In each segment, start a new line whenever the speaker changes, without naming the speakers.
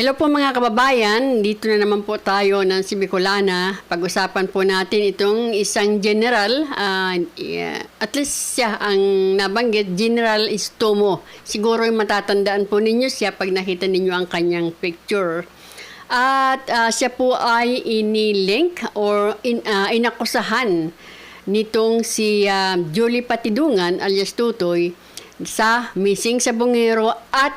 Hello po mga kababayan, dito na naman po tayo ng si Bicolana. Pag-usapan po natin itong isang general, ah, yeah, at least siya ang nabanggit, General Istomo. Siguro yung matatandaan po ninyo siya pag nakita ninyo ang kanyang picture. At ah, siya po ay inilink or in, ah, inakusahan nitong si ah, Julie Patidungan alias Tutoy sa missing sa Bungero at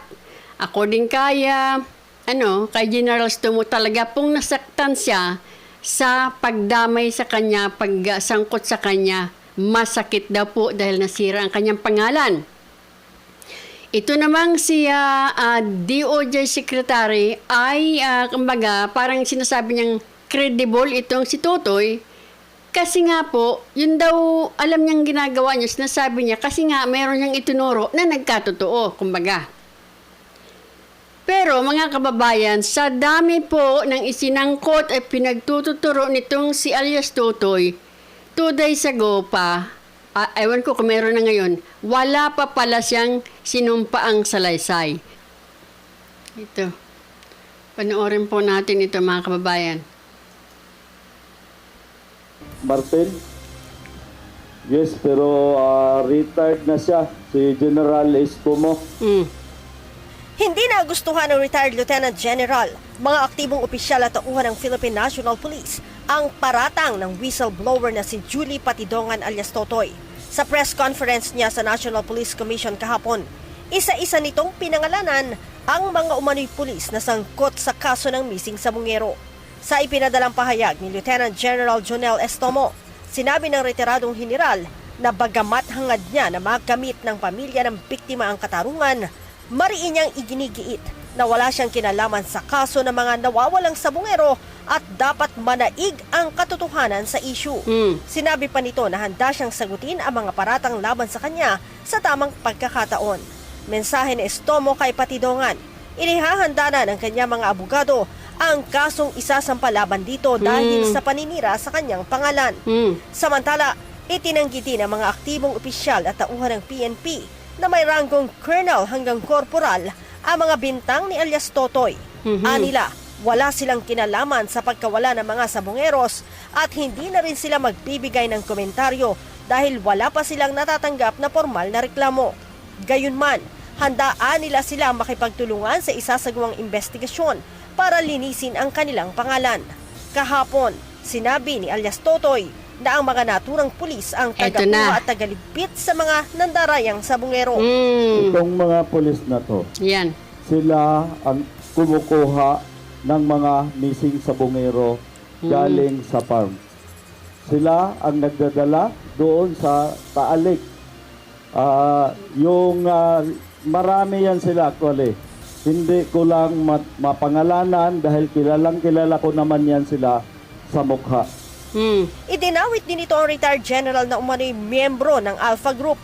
according kaya ano, kay General Stumo talaga pong nasaktan siya sa pagdamay sa kanya, pagsangkot sa kanya. Masakit daw po dahil nasira ang kanyang pangalan. Ito namang si ah, ah, DOJ Secretary ay, ah, kumbaga, parang sinasabi niyang credible itong si Totoy. Kasi nga po, yun daw alam niyang ginagawa niya, sinasabi niya, kasi nga meron niyang itunuro na nagkatotoo, kumbaga. Pero mga kababayan, sa dami po ng isinangkot at pinagtututuro nitong si alias Totoy, two days ago pa, ah, ewan ko kung meron na ngayon, wala pa pala siyang sinumpaang salaysay. Ito. Panoorin po natin ito mga kababayan.
Martin? Yes, pero ah, retired na siya, si General Escomo.
Mm.
Hindi nagustuhan ng retired Lieutenant General, mga aktibong opisyal at tauhan ng Philippine National Police ang paratang ng whistleblower na si Julie Patidongan alias Totoy. Sa press conference niya sa National Police Commission kahapon, isa-isa nitong pinangalanan ang mga umano'y pulis na sangkot sa kaso ng missing sa Bungero. Sa ipinadalang pahayag ni Lieutenant General Jonel Estomo, sinabi ng retiradong general na bagamat hangad niya na magamit ng pamilya ng biktima ang katarungan, mariin niyang iginigiit na wala siyang kinalaman sa kaso ng mga nawawalang sabungero at dapat manaig ang katotohanan sa issue.
Mm.
Sinabi pa nito na handa siyang sagutin ang mga paratang laban sa kanya sa tamang pagkakataon. Mensahe ni Estomo kay Patidongan, inihahanda na ng kanyang mga abogado ang kasong isasampa laban dito dahil
Hmm.
sa paninira sa kanyang pangalan.
Mm.
Samantala, itinanggi din ng mga aktibong opisyal at tauhan ng PNP na may ranggong colonel hanggang corporal ang mga bintang ni alias Totoy.
Mhm.
Anila, wala silang kinalaman sa pagkawala ng mga sabongeros at hindi na rin sila magbibigay ng komentaryo dahil wala pa silang natatanggap na formal na reklamo. Gayunman, handaan nila sila makipagtulungan sa isasagawang investigasyon para linisin ang kanilang pangalan. Kahapon, sinabi ni alias Totoy na ang mga naturang pulis ang tagapuha
na.
at tagaligpit sa mga nandarayang sabungero.
Mm.
Itong mga pulis na to,
Yan.
sila ang kumukuha ng mga missing sa bungero galing sa farm. Sila ang nagdadala doon sa Taalik. Ah, yung ah, marami yan sila actually. Hindi ko lang ma- mapangalanan dahil kilalang kilala ko naman yan sila sa mukha.
Mm.
Idinawit din ito ang retired general na umano'y miyembro ng Alpha Group.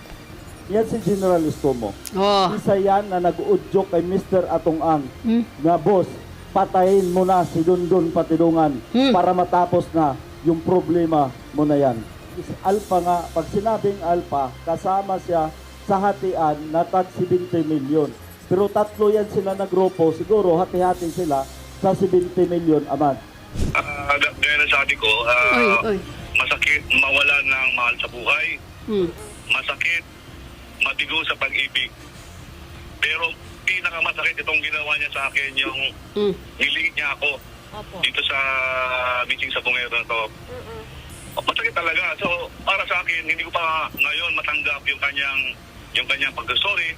Yan si General Estomo.
Oh.
Isa yan na nag-udyok kay Mr. Atong Ang
Mm.
na boss, patayin mo na si Dundun Patidungan
Hmm.
para matapos na yung problema mo na yan. Is Alpha nga, pag sinabing Alpha, kasama siya sa hatian na tag 70 million. Pero tatlo yan sila na grupo, siguro hati-hati sila sa 70 million aman.
Ah, uh, gaya na sabi ko, ah,
Oy, oy.
masakit mawala ng mahal sa buhay,
Mm.
masakit mabigo sa pag-ibig. Pero pinakamasakit itong ginawa niya sa akin yung
Mm.
niliit niya ako
Opo.
dito sa meeting sa bungero na to. Oh, Masakit talaga. So, para sa akin, hindi ko pa ngayon matanggap yung kanyang yung kanyang pag-sorry.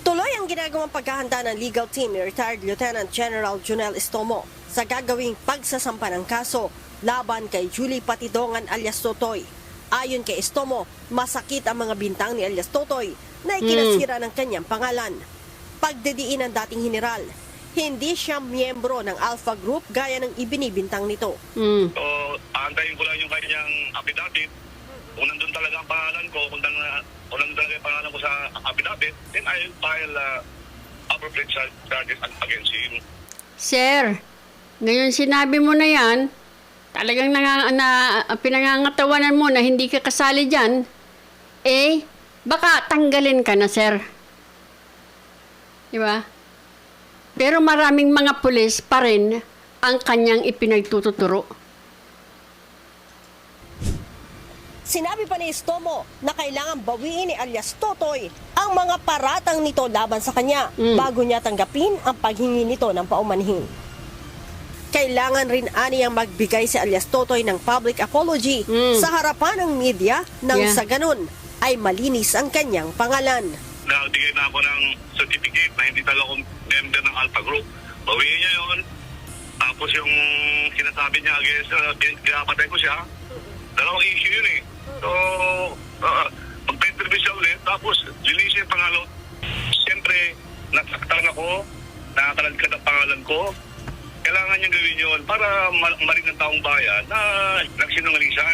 Tuloy ang ginagawang paghahanda ng legal team ni retired Lieutenant General Junel Estomo sa gagawing pagsasampa ng kaso laban kay Julie Patidongan alias Totoy. Ayon kay Estomo, masakit ang mga bintang ni alias Totoy na ikinasira ng kanyang pangalan. Pagdidiin ng dating general, hindi siya miyembro ng Alpha Group gaya ng ibinibintang nito.
Mm.
So, aantayin ko lang yung kanyang affidavit. Kung nandun talaga ang pangalan ko, kung, talaga, kung nandun talaga yung pangalan ko sa affidavit, then I'll file uh, appropriate char- charges against him.
Sir, ngayon sinabi mo na yan, talagang nang, na, pinangangatawanan mo na hindi ka kasali dyan, eh, baka tanggalin ka na, sir. Di ba? Pero maraming mga pulis pa rin ang kanyang ipinagtututuro.
Sinabi pa ni Estomo na kailangan bawiin ni alias Totoy ang mga paratang nito laban sa kanya
Mm.
bago niya tanggapin ang paghingi nito ng paumanhin. Kailangan rin aniyang magbigay si alias Totoy ng public apology
Mm.
sa harapan ng media nang
Yeah.
sa ganun ay malinis ang kanyang pangalan.
Nagbigay na ako ng certificate na hindi talaga ako member ng Alpha Group. Bawiin niya yun. Tapos yung sinasabi niya against, uh, pinapatay ko siya. Dalawang issue yun eh. So, uh, magpa-interview siya ulit. Tapos, linisin yung pangalan. Siyempre, nasaktan ako. Nakakalagkad ang pangalan ko. Kailangan niyang gawin yun para ma- marinig ng taong bayan na nagsinungaling siya.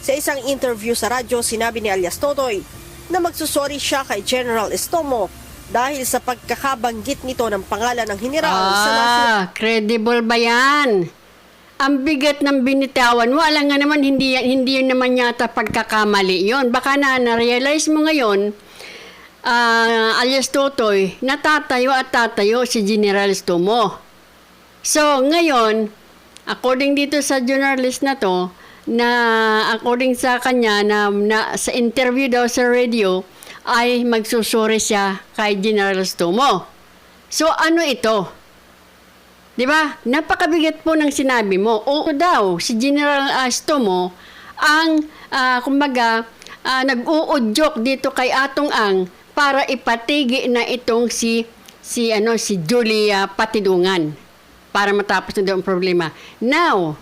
Sa isang interview sa radyo, sinabi ni alias Totoy na magsusori siya kay General Estomo dahil sa pagkakabanggit nito ng pangalan ng general sa national
Ah, credible ba yan? Ang bigat ng binitawan mo, alam nga naman, hindi, hindi yun naman yata pagkakamali yon. Baka na na-realize mo ngayon, ah, alias Totoy, natatayo at tatayo si General Stomo. So, ngayon, according dito sa journalist na to, na according sa kanya na, na sa interview daw sa radio, ay magsusuri siya kay General Stomo. So, ano ito? Di ba? Napakabigat po ng sinabi mo. O daw, si General Astomo ang, ah, kumbaga, ah, nag-uudyok dito kay Atong Ang para ipatigi na itong si si ano si Julia Patidungan para matapos na daw ang problema. Now,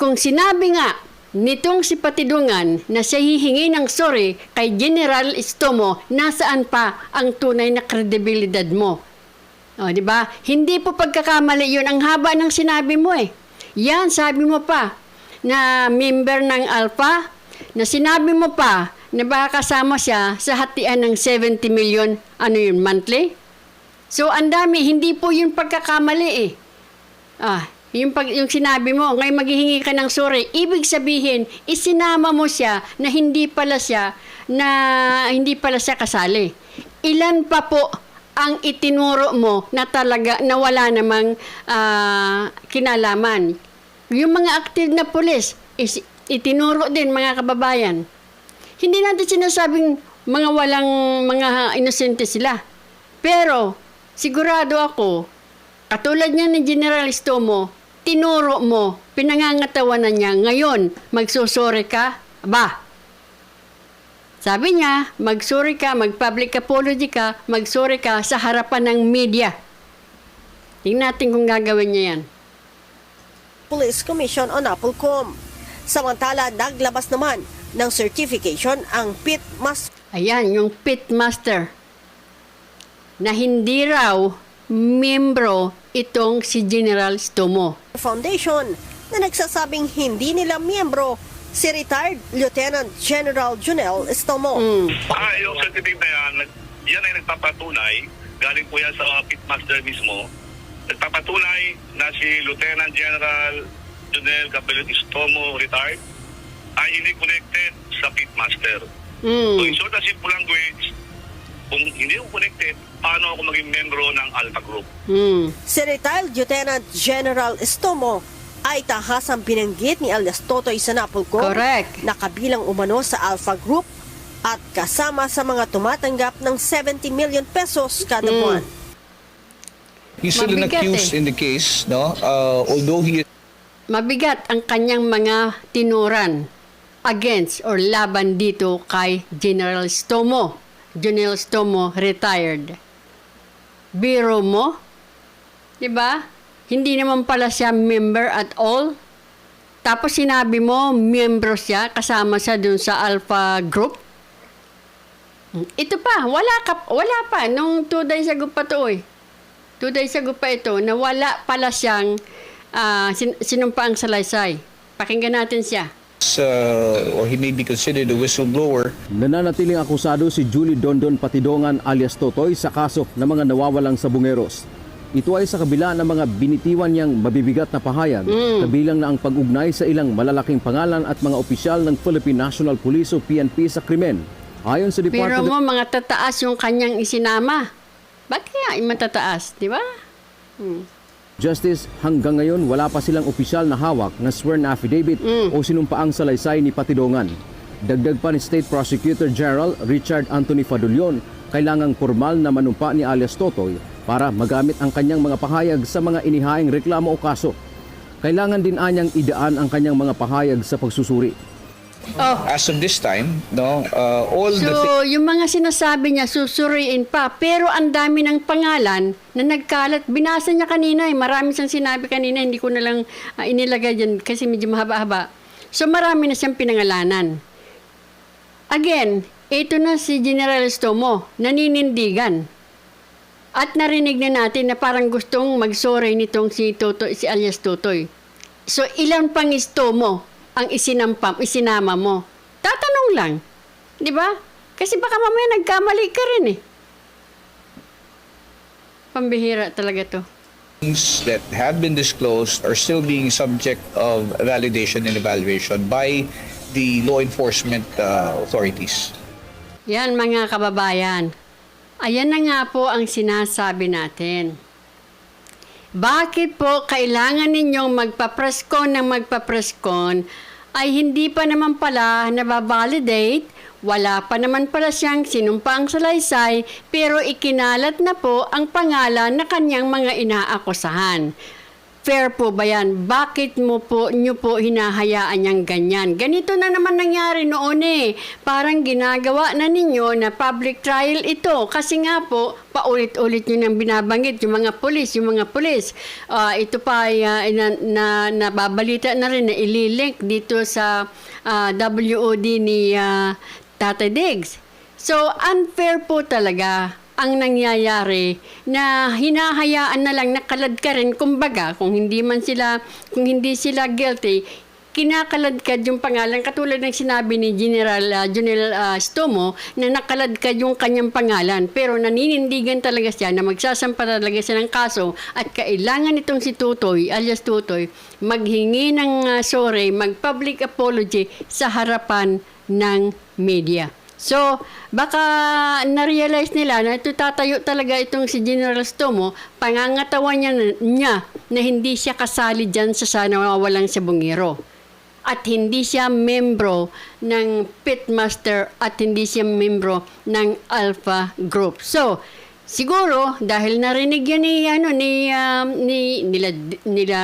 kung sinabi nga nitong si Patidungan na siya hihingi ng sorry kay General Istomo, nasaan pa ang tunay na kredibilidad mo? O, di ba? Hindi po pagkakamali yun. Ang haba ng sinabi mo eh. Yan, sabi mo pa na member ng Alpha, na sinabi mo pa na baka kasama siya sa hatian ng 70 million, ano yun, monthly? So, ang dami. Hindi po yun pagkakamali eh. Ah, yung, pag, yung sinabi mo, ngayon maghihingi ka ng sorry, ibig sabihin, isinama mo siya na hindi pala siya, na hindi pala siya kasali. Ilan pa po ang itinuro mo na talaga na wala namang ah, kinalaman? Yung mga active na pulis, is, itinuro din mga kababayan. Hindi natin sinasabing mga walang mga inosente sila. Pero, sigurado ako, katulad niya ni General Stomo, tinuro mo, pinangangatawanan niya, ngayon, magsusuri ka, ba? Sabi niya, magsuri ka, mag-public apology ka, magsuri ka sa harapan ng media. Tingnan natin kung gagawin niya yan.
Police Commission on Applecom. Samantala, naglabas naman ng certification ang pit mas
Ayan, yung pitmaster. Na hindi raw membro itong si General Stomo.
Foundation na nagsasabing hindi nila miyembro si retired Lieutenant General Junel Estomo.
Mm.
Ah, yung certificate na yan, yan ay nagpapatunay, galing po yan sa pitmaster mismo, nagpapatunay na si Lieutenant General Junel Gabriel Istomo, retired, ay hindi connected sa pitmaster. So
Mm.
in short and simple language, kung hindi ako connected, paano ako maging membro ng Alpha Group?
Mm.
Si retired Lieutenant General Estomo ay tahasang binanggit ni alias Totoy sa Napolcom
Correct.
na kabilang umano sa Alpha Group at kasama sa mga tumatanggap ng 70 million pesos kada
Mm.
buwan.
He's still an
Mabigat
accused
eh.
in the case, no? Uh, although he
Mabigat ang kanyang mga tinuran against or laban dito kay General Stomo. General Stomo retired. Biro mo? 'Di ba? Hindi naman pala siya member at all. Tapos sinabi mo, miyembro siya, kasama siya dun sa Alpha Group. Ito pa, wala, ka, wala pa. Nung two days ago pa to eh. Two days ago pa ito, na wala pala siyang ah, sin- sinumpaang salaysay. Pakinggan natin siya.
Uh, or he may be considered a whistleblower,
Nananatiling akusado si Julie Dondon Patidongan alias Totoy sa kaso ng mga nawawalang sabungeros. Ito ay sa kabila ng mga binitiwan niyang mabibigat na pahayag, kabilang na ang pag-ugnay sa ilang malalaking pangalan at mga opisyal ng Philippine National Police o PNP sa krimen. Ayon sa
Pero
Department
mo, mga tataas yung kanyang isinama. Ba't kaya matataas, di ba?
Justice, hanggang ngayon wala pa silang opisyal na hawak na sworn affidavit o sinumpaang salaysay ni Patidongan. Dagdag pa ni State Prosecutor General Richard Anthony Fadulion, kailangang formal na manumpa ni alias Totoy para magamit ang kanyang mga pahayag sa mga inihaing reklamo o kaso. Kailangan din anyang idaan ang kanyang mga pahayag sa pagsusuri.
Oh,
As of this time, no, uh, all the thi-
So, yung mga sinasabi niya, susuriin pa. Pero ang dami ng pangalan na nagkalat. Binasa niya kanina eh. Marami siyang sinabi kanina. Hindi ko na lang ah, inilagay dyan kasi medyo mahaba-haba. So, marami na siyang pinangalanan. Again, ito na si General Stomo, naninindigan. At narinig na natin na parang gustong mag-sorry nitong si Totoy, si alias Totoy. So, ilan pang Stomo ang isinampam, isinama mo? Tatanong lang. Di ba? Kasi baka mamaya nagkamali ka rin eh. Pambihira talaga to.
things that have been disclosed are still being subject of validation and evaluation by the law enforcement uh, authorities.
Yan mga kababayan. Ayan na nga po ang sinasabi natin. Bakit po kailangan ninyong magpapreskon ng magpapreskon ay hindi pa naman pala nababalidate, wala pa naman pala siyang sinumpang salaysay, pero ikinalat na po ang pangalan na kanyang mga inaakusahan. Fair po ba yan? Bakit mo po, nyo po hinahayaan niyang ganyan? Ganito na naman nangyari noon eh. Parang ginagawa na ninyo na public trial ito. Kasi nga po, paulit-ulit nyo nang binabanggit yung mga pulis, yung mga pulis. Ah, ito pa ay ah, na, na, nababalita na rin na ililink dito sa ah, WOD ni ah, Tata Diggs. So, unfair po talaga ang nangyayari na hinahayaan na lang nakalad ka rin. Kumbaga kung hindi man sila kung hindi sila guilty kinakaladkad yung pangalan. Katulad ng sinabi ni General uh, General ah, Stomo na nakaladkad yung kanyang pangalan. Pero naninindigan talaga siya na magsasampa talaga siya ng kaso at kailangan itong si Tutoy alias Tutoy maghingi ng ah, sorry mag-public apology sa harapan ng media. So, baka na-realize nila na ito tatayo talaga itong si General Stomo, pangangatawan niya, niya na hindi siya kasali dyan sa sana walang sabungero. At hindi siya membro ng Pitmaster at hindi siya membro ng Alpha Group. So, siguro dahil narinig yan ni ano ni um, ni nila nila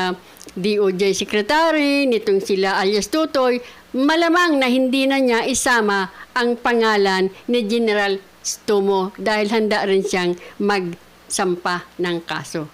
DOJ secretary nitong sila alias Tutoy malamang na hindi na niya isama ang pangalan ni General Stomo dahil handa rin siyang magsampa ng kaso.